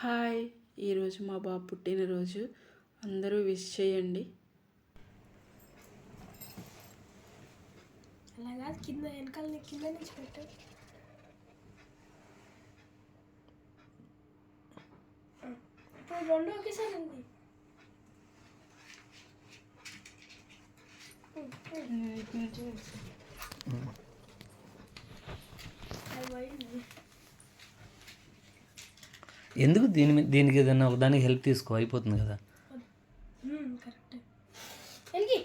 Hi ఈరోజు మా బాబు పుట్టినరోజు అందరూ విష్ చేయండి. అలా కాదు వెనకాల కింద నుంచి పెట్టు. ఇప్పుడు రెండు ఒకేసారి ఉంది. అది పోయింది. ఎందుకు దీని మీద దీనికి ఏదైనా ఒక దానికి హెల్ప్ తీసుకో అయిపోతుంది కదా. మ్మ్, కరెక్ట్ వెలిగి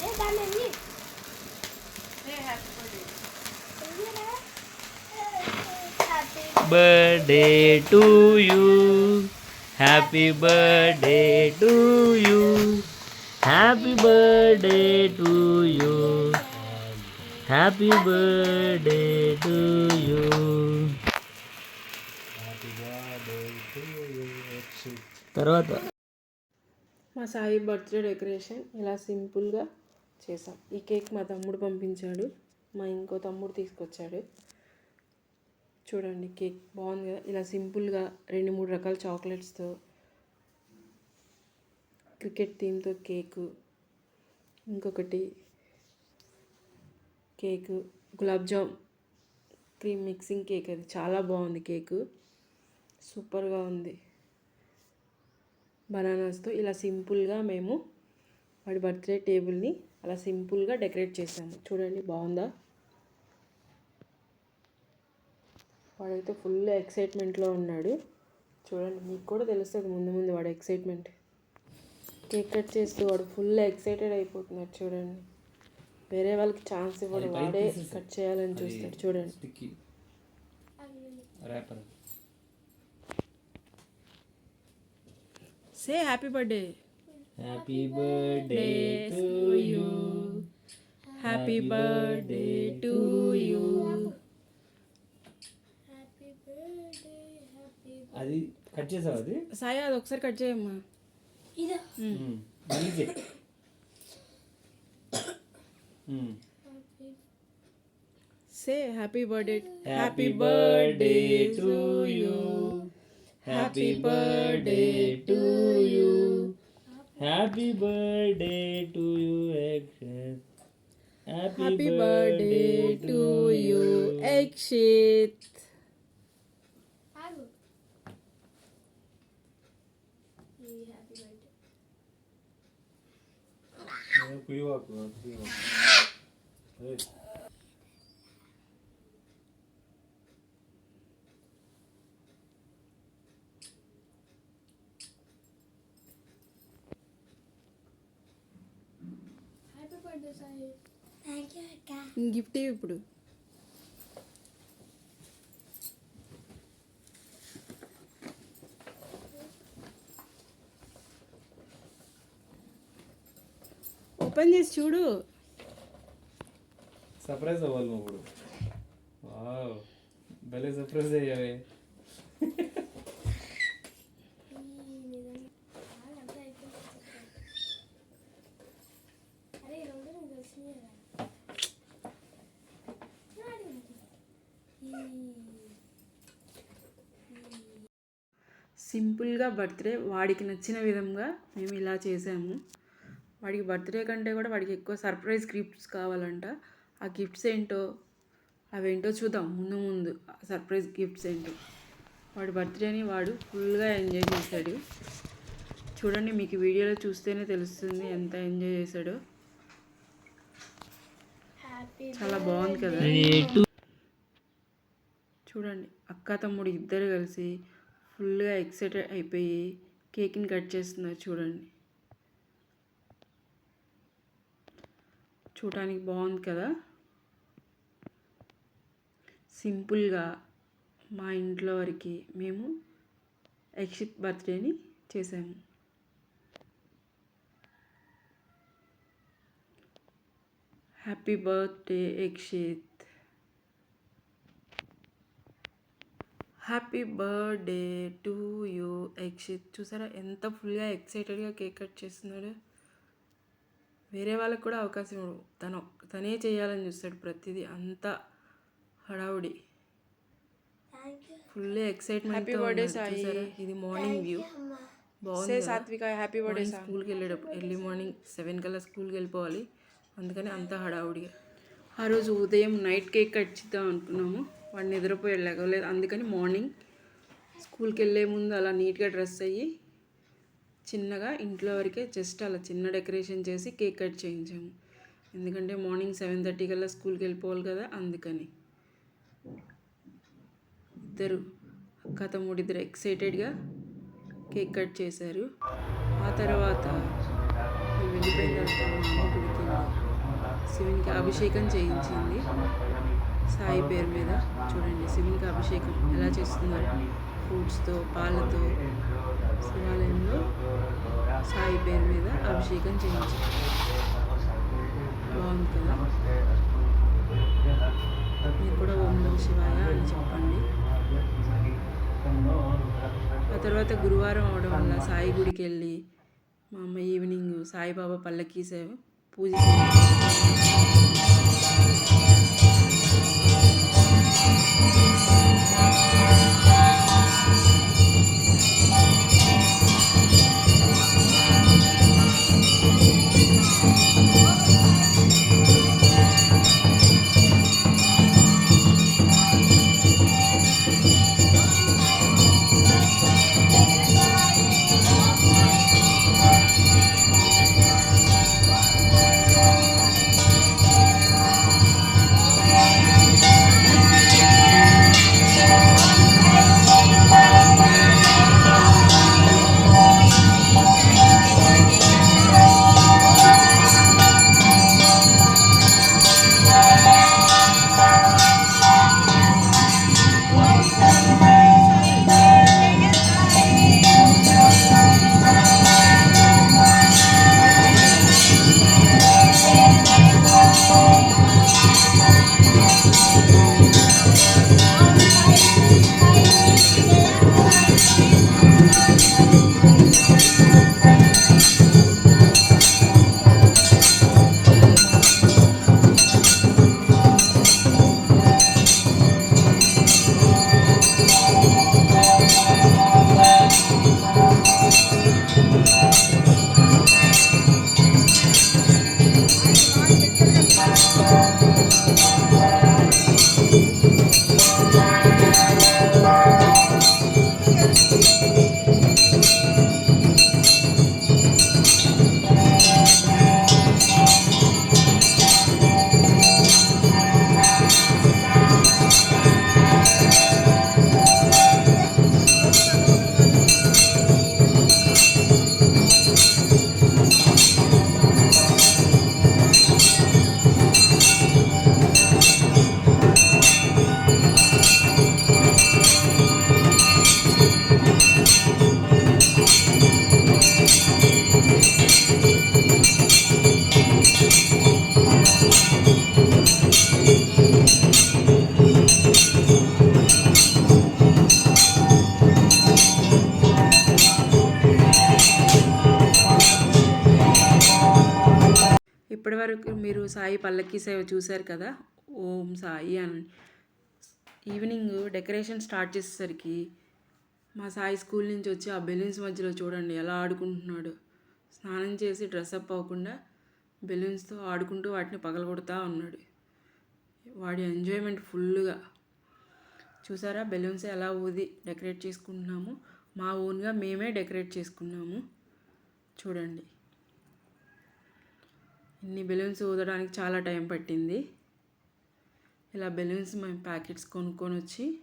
ఏ దాన్ని వెలిగి వెలిగిరా. Happy birthday to you happy birthday to you happy birthday to you happy birthday to you తర్వాత మా సాయి బర్త్డే డెకరేషన్ ఇలా సింపుల్గా చేసాం ఈ కేక్ మా తమ్ముడు పంపించాడు మా ఇంకో తమ్ముడు తీసుకొచ్చాడు. చూడండి కేక్ బాగుంది కదా? ఇలా సింపుల్గా రెండు మూడు రకాల చాక్లెట్స్తో క్రికెట్ థీమ్తో కేకు ఇంకొకటి cake gulab jam cream mixing cake అది. చాలా బాగుంది కేకు. సూపర్గా ఉంది. బనానాస్తో ఇలా సింపుల్గా మేము వాడి బర్త్డే టేబుల్ని అలా సింపుల్గా డెకరేట్ చేసాము. చూడండి బాగుందా? వాడైతే ఫుల్ ఎక్సైట్మెంట్లో ఉన్నాడు. చూడండి మీకు కూడా తెలుస్తుంది ముందు ముందు వాడు ఎక్సైట్మెంట్. కేక్ కట్ చేస్తూ వాడు ఫుల్ ఎక్సైటెడ్ అయిపోతున్నాడు చూడండి. వేరే వాళ్ళకి ఛాన్స్ ఇవ్వడు వాడే కట్ చేయాలని చూస్తాడు చూడండి. Sticky wrapper say happy birthday happy birthday to you happy birthday to you happy birthday happy అది కట్ చేసావు అది సాయి అది ఒకసారి కట్ చేయమ్మా ఇదా మ్మ్. మళ్ళీ చెయ్. మ్మ్. Say happy birthday happy birthday to Happy birthday to you. Happy birthday to you, Akshit. Happy, Happy birthday, birthday to you, Akshit. Happy birthday. Gift ఇవి ఇప్పుడు. ఓపెన్ చేసి చూడు. సర్ప్రైజ్ అవ్వాలి నువ్వు ఇప్పుడు వావ్. భలే సర్ప్రైజ్ అయ్యావే అరే ఈ రెండు నాకు తెలిసినాయి కదా. సింపుల్గా బర్త్డే వాడికి నచ్చిన విధంగా మేము ఇలా చేసాము. వాడికి బర్త్డే కంటే కూడా వాడికి ఎక్కువ సర్ప్రైజ్ గిఫ్ట్స్ కావాలంట. ఆ గిఫ్ట్స్ ఏంటో అవేంటో చూద్దాం ముందు ముందు. సర్ప్రైజ్ గిఫ్ట్స్ ఏంటో. వాడి బర్త్డేని వాడు ఫుల్గా ఎంజాయ్ చేశాడు. చూడండి మీకు వీడియోలో చూస్తేనే తెలుస్తుంది ఎంత ఎంజాయ్ చేశాడో. హ్యాపీ చాలా బాగుంది కదా. చూడండి అక్క తమ్ముడు ఇద్దరు కలిసి ఫుల్గా ఎక్సైటెడ్ అయిపోయి కేక్ని కట్ చేస్తున్నారు చూడండి. చూడటానికి బాగుంది కదా? సింపుల్గా మా ఇంట్లో వరకు మేము యక్షిత్ బర్త్డేని చేసాము. Happy birthday Akshit happy birthday to you. Yakshit చూసారా ఎంత ఫుల్గా ఎక్సైటెడ్గా కేక్ కట్ చేస్తున్నాడు. వేరే వాళ్ళకి కూడా అవకాశం ఇవ్వడు. తను తనే చేయాలని చూస్తాడు ప్రతిదీ అంత హడావుడి. Full excitement. ఇది మార్నింగ్ వ్యూ. బాగుంది? సాత్విక హ్యాపీ బర్త్డే స్కూల్కి వెళ్ళేటప్పుడు ఎర్లీ మార్నింగ్ సెవెన్ కల్లా స్కూల్కి వెళ్ళిపోవాలి. అందుకని అంతా హడావుడిగా. ఆ రోజు ఉదయం నైట్ కేక్ కట్ చేద్దాం అనుకున్నాము. వాడు నిద్రపోయాడు లేకలేదు అందుకని మార్నింగ్ స్కూల్కి వెళ్ళే ముందు అలా నీట్గా డ్రెస్ అయ్యి చిన్నగా ఇంట్లో వరకే జస్ట్ అలా చిన్న డెకరేషన్ చేసి కేక్ కట్ చేయించాము. ఎందుకంటే మార్నింగ్ సెవెన్ థర్టీ కల్లా స్కూల్కి వెళ్ళిపోవాలి కదా అందుకని. ఇద్దరు అక్క తమ్ముడు ఇద్దరు ఎక్సైటెడ్గా కేక్ కట్ చేశారు. ఆ తర్వాత వెళ్ళిపోయిన తర్వాత శివునికి అభిషేకం చేయించింది. సాయి పేరు మీద చూడండి. శివునికి అభిషేకం ఎలా చేస్తున్నారు? ఫ్రూట్స్తో పాలతో శివాలయంలో సాయి పేరు మీద అభిషేకం చేయించు బాగుంది కదా? మీరు కూడా ఓం నమ శివాయ అని చెప్పండి. ఆ తర్వాత గురువారం అవడం వల్ల సాయి గుడికి వెళ్ళి మా అమ్మ ఈవినింగ్ సాయిబాబా పల్లకీ సేవ పూజ Música సాయి పల్లకి సేవ చూశారు కదా? ఓం సాయి అని. ఈవినింగ్ డెకరేషన్ స్టార్ట్ చేసేసరికి మా సాయి స్కూల్ నుంచి వచ్చి ఆ బెలూన్స్ మధ్యలో చూడండి ఎలా ఆడుకుంటున్నాడు. స్నానం చేసి డ్రెస్అప్ అవ్వకుండా బెలూన్స్తో ఆడుకుంటూ వాటిని పగలగొడతా ఉన్నాడు. వాడి ఎంజాయ్మెంట్ ఫుల్గా చూసారా? బెలూన్స్ ఎలా ఊది డెకరేట్ చేసుకుంటున్నాము? మా ఓన్గా మేమే డెకరేట్ చేసుకున్నాము. చూడండి. ఇన్ని బెలూన్స్ ఊదడానికి చాలా టైం పట్టింది. ఇలా బెలూన్స్ మేము ప్యాకెట్స్ కొనుక్కొని వచ్చి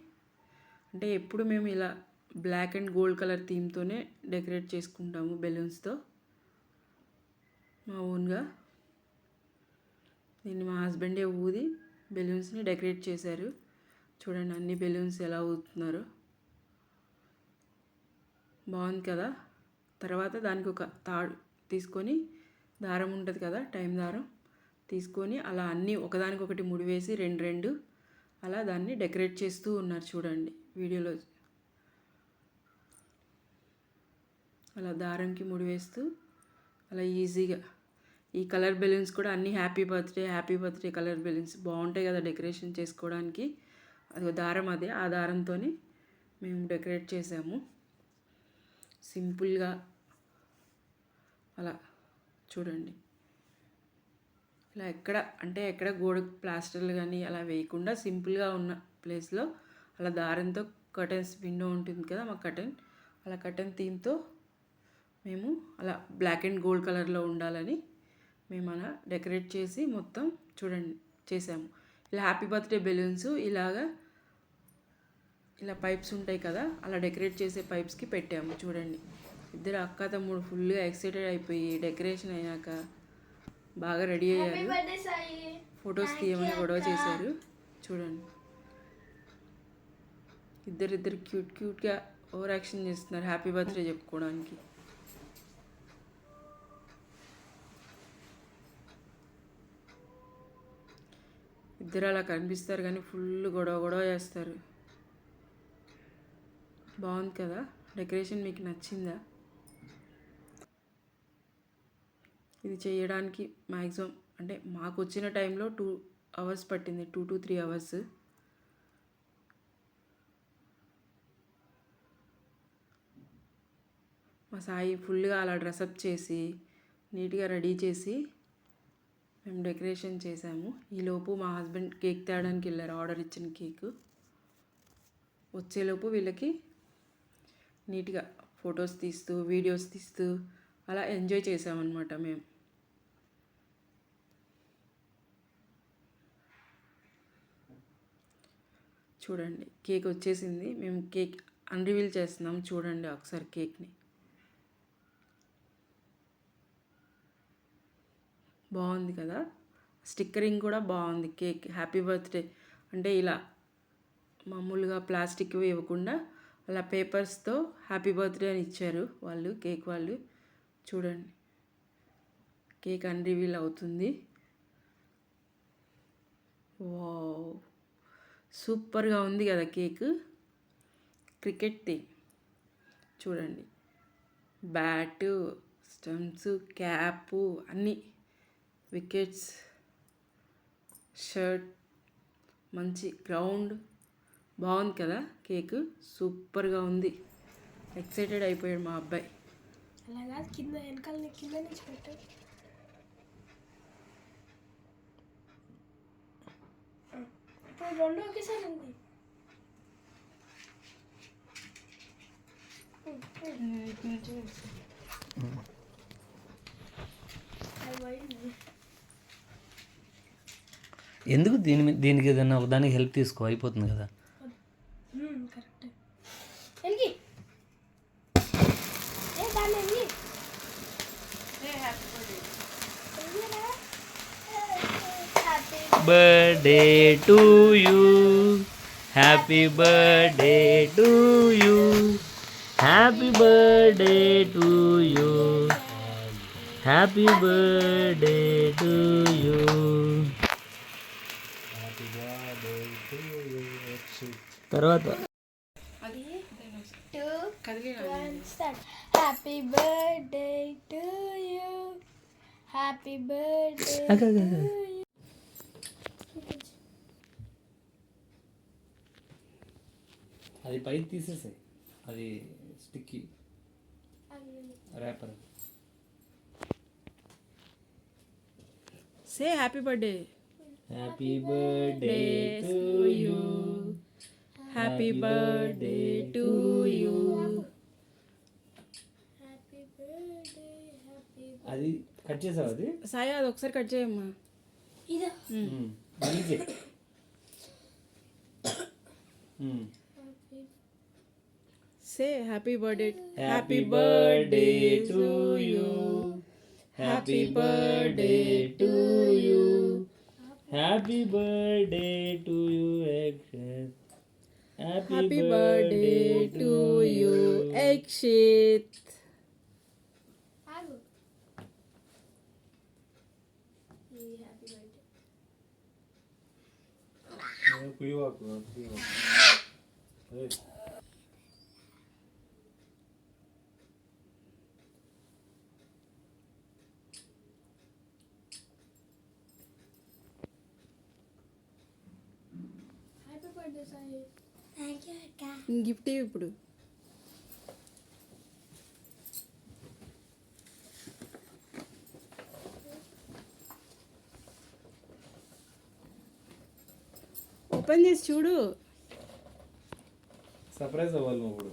అంటే ఎప్పుడు మేము ఇలా బ్లాక్ అండ్ గోల్డ్ కలర్ థీమ్తోనే డెకరేట్ చేసుకుంటాము బెలూన్స్తో. మా ఓన్గా దీన్ని మా హస్బెండే ఊది బెలూన్స్ని డెకరేట్ చేశారు. చూడండి అన్ని బెలూన్స్ ఎలా ఊతున్నారు బాగుంది కదా? తర్వాత దానికి ఒక తాడు తీసుకొని దారం ఉంటుంది కదా టైం దారం. తీసుకొని అలా అన్నీ ఒకదానికొకటి ముడివేసి రెండు రెండు అలా దాన్ని డెకరేట్ చేస్తూ ఉన్నారు చూడండి వీడియోలో. అలా దారంకి ముడివేస్తూ అలా ఈజీగా. ఈ కలర్ బెలూన్స్ కూడా అన్ని happy birthday happy birthday colour balloons బాగుంటాయి కదా డెకరేషన్ చేసుకోవడానికి. అది దారం అదే ఆ దారంతో మేము డెకరేట్ చేసాము. సింపుల్గా అలా చూడండి. ఇలా ఎక్కడ అంటే ఎక్కడ గోడ ప్లాస్టర్లు కానీ అలా వేయకుండా సింపుల్గా ఉన్న ప్లేస్లో అలా దారంతో కర్టెన్స్ విండో ఉంటుంది కదా మా కర్టెన్. అలా కర్టెన్ థీమ్తో మేము అలా బ్లాక్ అండ్ గోల్డ్ కలర్లో ఉండాలని మేము అలా డెకరేట్ చేసి మొత్తం చూడండి చేసాము. ఇలా హ్యాపీ బర్త్డే బెలూన్స్ ఇలాగా ఇలా పైప్స్ ఉంటాయి కదా అలా డెకరేట్ చేసే పైప్స్కి పెట్టాము చూడండి. ఇద్దరు అక్క తమ్ముడు ఫుల్గా ఎక్సైటెడ్ అయిపోయి డెకరేషన్ అయ్యాక బాగా రెడీ అయ్యారు. ఫొటోస్ తీయమని గొడవ చేశారు. చూడండి. ఇద్దరిద్దరు క్యూట్ క్యూట్గా ఓవర్ యాక్షన్ చేస్తున్నారు. హ్యాపీ బర్త్డే చెప్పుకోవడానికి. ఇద్దరు అలా కనిపిస్తారు కానీ ఫుల్ గొడవ గొడవ చేస్తారు. బాగుంది కదా? డెకరేషన్ మీకు నచ్చిందా? ఇది చేయడానికి మ్యాక్సిమం అంటే మాకు వచ్చిన టైంలో టూ అవర్స్ పట్టింది టూ టు త్రీ అవర్స్. మా సాయి ఫుల్గా అలా డ్రెస్అప్ చేసి నీట్గా రెడీ చేసి మేము డెకరేషన్ చేసాము. ఈలోపు మా హస్బెండ్ కేక్ తేయడానికి వెళ్ళారు ఆర్డర్ ఇచ్చిన కేక్. వచ్చేలోపు వీళ్ళకి నీట్గా ఫొటోస్ తీస్తూ వీడియోస్ తీస్తూ అలా ఎంజాయ్ చేసామన్నమాట మేము. చూడండి కేక్ వచ్చేసింది. మేము కేక్ అన్రివీల్ చేస్తున్నాం. చూడండి ఒకసారి కేక్ని. బాగుంది కదా? స్టిక్కరింగ్ కూడా బాగుంది కేక్. Happy birthday. అంటే ఇలా మామూలుగా ప్లాస్టిక్ ఇవ్వకుండా అలా పేపర్స్తో హ్యాపీ బర్త్డే అని ఇచ్చారు వాళ్ళు కేక్ వాళ్ళు. చూడండి. కేక్ అన్రివీల్ అవుతుంది. వావ్. సూపర్గా ఉంది కదా కేక్. క్రికెట్ థీమ్ చూడండి. బ్యాటు స్టంప్స్ క్యాపు అన్నీ. Wickets shirt. మంచి గ్రౌండ్. బాగుంది కదా కేక్. సూపర్గా ఉంది. ఎక్సైటెడ్ అయిపోయాడు మా అబ్బాయి. అలా కాదు కింద వెనకాల కింద నుంచి పెట్టు ఇప్పుడు రెండు ఒకేసారి ఉంది. ఎందుకు దీని మీద దీనికి ఏదైనా ఒకదానికి హెల్ప్ తీసుకో అయిపోతుంది కదా కరెక్ట్ ఎలిగి ఏ దాన్ని ఎలిగి happy birthday to you happy birthday to you happy birthday to you happy birthday to you తర్వాత? అది టూ కదిలి one start happy birthday to you happy birthday అక్క, అక్క, అక్క. అది పైకి తీసేసాయి. అది sticky wrapper say happy birthday happy birthday to you happy birthday to you happy birthday happy అది కట్ చేసావు అది? సాయి అది ఒకసారి కట్ చేయమ్మా. ఇదా? మళ్ళీ చెయ్. Say happy birthday. Happy birthday to you. Happy birthday to you. Happy birthday to you, Akshit. Happy, Happy birthday, birthday to you, Akshit. ಕುಯ್ಯುವಾಕು ಕುಯ್ಯುವಾಕು గిఫ్ట్ ఇవ్వు ఇప్పుడు. ఓపెన్ చేసి చూడు. సర్ప్రైజ్ అవ్వాలి నువ్వు ఇప్పుడు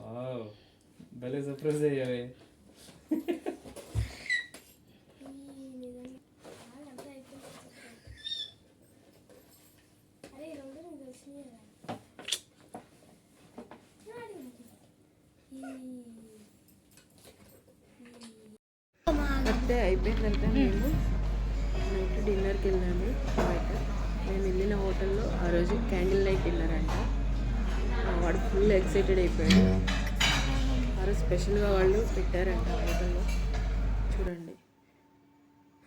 వావ్ భలే సర్ప్రైజ్ అయ్యావే. ఎక్సైటెడ్ అయిపోయాడు. ఆ రోజు స్పెషల్గా వాళ్ళు పెట్టారంట హోటల్లో చూడండి.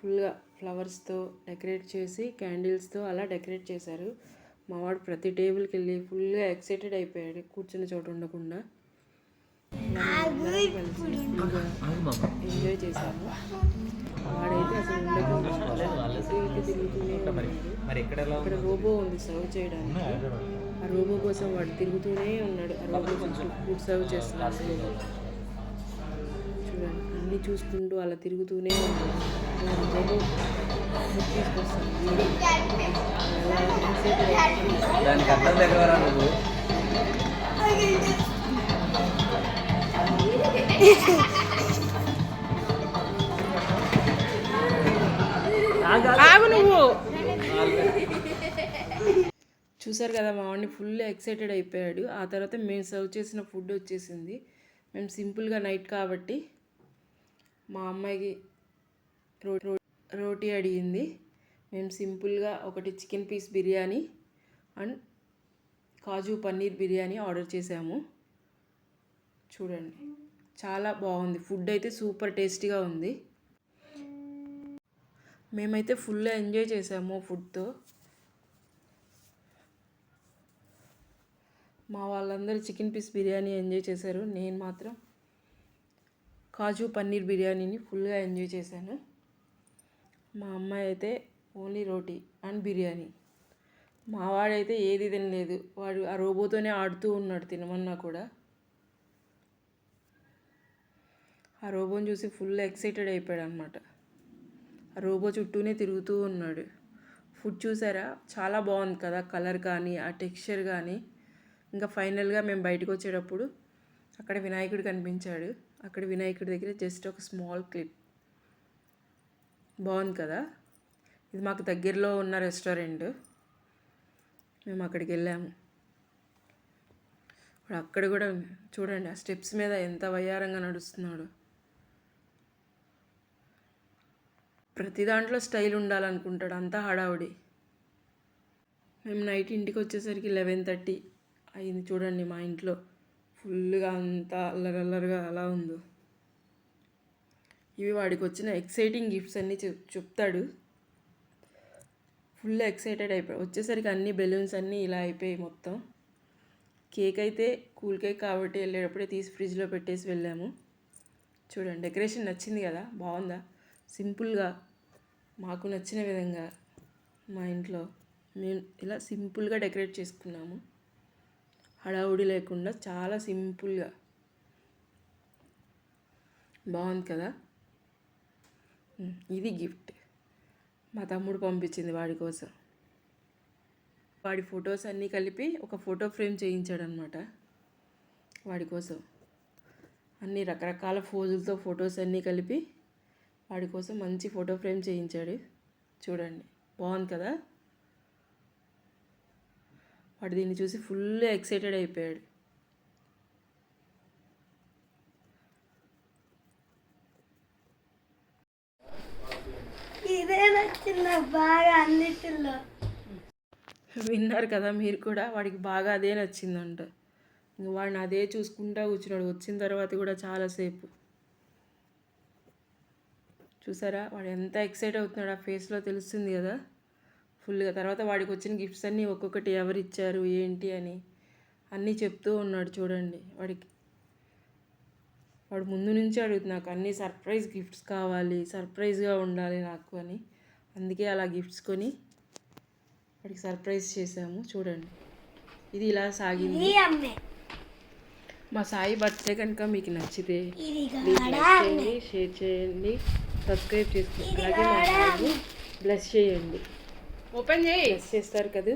ఫుల్గా ఫ్లవర్స్తో డెకరేట్ చేసి క్యాండిల్స్తో అలా డెకరేట్ చేశారు. మా వాడు ప్రతి టేబుల్కి వెళ్ళి ఫుల్గా ఎక్సైటెడ్ అయిపోయాడు కూర్చున్న చోటు ఉండకుండా. ఎంజాయ్ చేశాము. వాడైతే అసలు ఉండకుండా తిరుగుతూనే అక్కడ రోబో ఉంది సర్వ్ చేయడానికి. ఆ రోబో కోసం వాడు తిరుగుతూనే ఉన్నాడు. ఆ రోబో ఫుడ్ సర్వ్ చేస్తున్నాడు. రోబో చూడండి అన్ని చూసుకుంటూ అలా తిరుగుతూనే ఉన్నాడు. రోబో ఫుడ్ తీసుకొస్తాను చూశారు కదా మా వాడిని ఫుల్ ఎక్సైటెడ్ అయిపోయాడు. ఆ తర్వాత మేము సర్వ్ చేసిన ఫుడ్ వచ్చేసింది. మేము సింపుల్గా నైట్ కాబట్టి మా అమ్మాయికి రో రో- రోటీ అడిగింది. మేము సింపుల్గా ఒకటి chicken piece biryani and kaju paneer biryani order చేసాము. చూడండి చాలా బాగుంది. ఫుడ్ అయితే సూపర్ టేస్టీగా ఉంది. మేమైతే ఫుల్ ఎంజాయ్ చేసాము ఫుడ్తో మా వాళ్ళందరూ చికెన్ పీస్ బిర్యానీ ఎంజాయ్ చేశారు. నేను మాత్రం కాజు పన్నీర్ బిర్యానీని ఫుల్గా ఎంజాయ్ చేశాను. మా అమ్మాయి అయితే ఓన్లీ రోటీ అండ్ బిర్యానీ. మా వాడైతే ఏది తినలేదు. వాడు ఆ రోబోతోనే ఆడుతూ ఉన్నాడు తినమన్నా కూడా. ఆ రోబోని చూసి ఫుల్ ఎక్సైటెడ్ అయిపోయాడు అనమాట ఆ రోబో చుట్టూనే తిరుగుతూ ఉన్నాడు. ఫుడ్ చూసారా? చాలా బాగుంది కదా కలర్ కానీ ఆ టెక్స్చర్ కానీ. ఇంకా ఫైనల్గా మేము బయటకు వచ్చేటప్పుడు అక్కడ వినాయకుడు కనిపించాడు. అక్కడ వినాయకుడి దగ్గర జస్ట్ ఒక స్మాల్ క్లిప్. బాగుంది కదా? ఇది మాకు దగ్గరలో ఉన్న రెస్టారెంట్. మేము అక్కడికి వెళ్ళాము. ఇప్పుడు అక్కడ కూడా చూడండి ఆ స్టెప్స్ మీద ఎంత వయ్యారంగా నడుస్తున్నాడు. ప్రతి దాంట్లో స్టైల్ ఉండాలనుకుంటాడు అంతా హడావుడి. మేము నైట్ ఇంటికి వచ్చేసరికి లెవెన్ థర్టీ. అయింది చూడండి మా ఇంట్లో. ఫుల్గా అంతా అల్లరల్లరిగా అలా ఉందో. ఇవి వాడికి వచ్చిన ఎక్సైటింగ్ గిఫ్ట్స్ అన్నీ చెప్ చెప్తాడు. ఫుల్ ఎక్సైటెడ్ అయిపోయి వచ్చేసరికి అన్ని బెలూన్స్ అన్నీ ఇలా అయిపోయాయి మొత్తం. కేక్ అయితే కూల్ కేక్ కాబట్టి వెళ్ళేటప్పుడే తీసి ఫ్రిడ్జ్లో పెట్టేసి వెళ్ళాము. చూడండి డెకరేషన్ నచ్చింది కదా బాగుందా? సింపుల్గా మాకు నచ్చిన విధంగా మా ఇంట్లో మేము ఇలా సింపుల్గా డెకరేట్ చేసుకున్నాము. హడావుడి లేకుండా చాలా సింపుల్గా. బాగుంది కదా? ఇది గిఫ్ట్. మా తమ్ముడు పంపించింది వాడి కోసం. వాడి ఫొటోస్ అన్నీ కలిపి ఒక ఫోటో ఫ్రేమ్ చేయించాడనమాట వాడి కోసం. అన్ని రకరకాల ఫోజులతో ఫొటోస్ అన్నీ కలిపి వాడి కోసం మంచి ఫోటో ఫ్రేమ్ చేయించాడు. చూడండి. బాగుంది కదా? వాడు దీన్ని చూసి ఫుల్ ఎక్సైటెడ్ అయిపోయాడు. ఇదే నచ్చింది నాకు బాగా అన్నిటిలో. విన్నారు కదా మీరు కూడా వాడికి బాగా అదే నచ్చిందంట. ఇంక వాడిని అదే చూసుకుంటా కూర్చున్నాడు. వచ్చిన తర్వాత కూడా చాలాసేపు చూసారా? వాడు ఎంత ఎక్సైట్ అవుతున్నాడు. ఆ ఫేస్లో తెలుస్తుంది కదా. ఫుల్గా. తర్వాత వాడికి వచ్చిన గిఫ్ట్స్ అన్నీ ఒక్కొక్కటి ఎవరు ఇచ్చారు ఏంటి అని అన్నీ చెప్తూ ఉన్నాడు చూడండి వాడికి. వాడు ముందు నుంచి అడుగుతుంది నాకు అన్నీ సర్ప్రైజ్ గిఫ్ట్స్ కావాలి సర్ప్రైజ్గా ఉండాలి నాకు అని. అందుకే అలా గిఫ్ట్స్ కొని వాడికి సర్ప్రైజ్ చేసాము చూడండి. ఇది ఇలా సాగింది. మా సాయి బర్త్డే కనుక మీకు నచ్చితే షేర్ చేయండి సబ్స్క్రైబ్ చేసుకోండి. అలాగే బ్లెస్ చేయండి. ఓపెన్ చేయి. చేస్తారు కదా.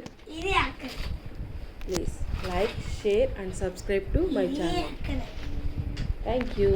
Please like share and subscribe to my channel thank you